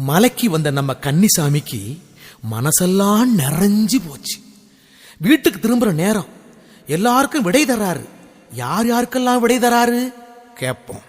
மலைக்கு வந்த நம்ம கன்னிசாமிக்கு மனசெல்லாம் நிறைஞ்சு போச்சு. வீட்டுக்கு திரும்புற நேரம். எல்லாருக்கும் விடை தராரு. யார் யாருக்கெல்லாம் விடை தராரு? கேட்போம்.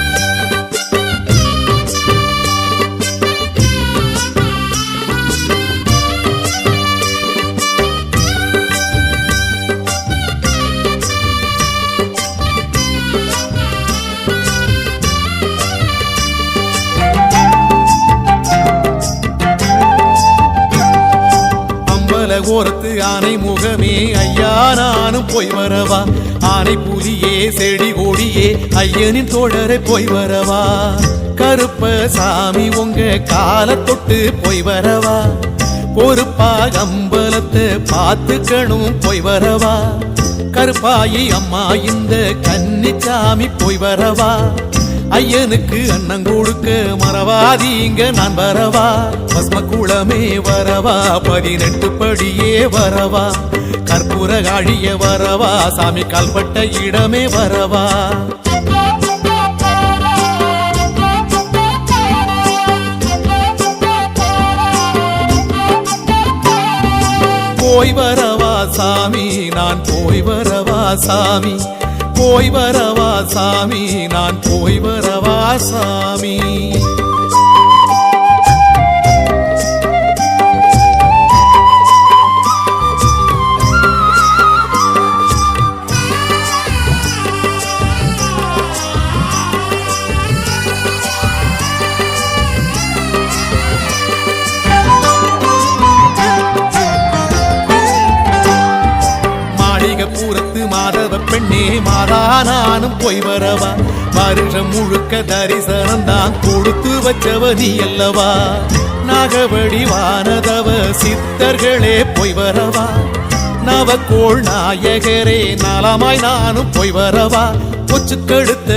அம்பல ஓரத்து ஆனை முகமே. ஐயா நானும் போய் வரவா? ஆனை புலியே செடி கொடியே ஐயனின் தோழரை போய் வரவா? கருப்ப சாமி உங்க கால தொட்டு போய் வரவா? பொறுப்பா அம்பலத்தை பார்த்துக்கணும் போய் வரவா? கருப்பாயி அம்மா இந்த கன்னிச்சாமி போய் வரவா? ஐயனுக்கு அண்ணன் கொடுக்க மறவாதீங்க நான் வரவா? பஸ்ம குளமே வரவா? பதினெட்டு படியே வரவா? கற்பூர காழிய வரவா? சாமி கால்பட்ட இடமே வரவா? போய் வரவா சாமி நான் போய் வரவா சாமி? போய் வரவா சாமி? நான் போய் வரவா சாமி? பூரத்து மாதவ பெண்ணே மாதா நானும் போய் வரவா? வருஷம் முழுக்க தரிசனம் தான் கொடுத்து வச்சவ நீ அல்லவா? நாகவடி வானதவ சித்தர்களே போய் வரவா? நவக்கோள் நாயகரே நலமாய் நானும் போய் வரவா? கொச்சு கழுத்த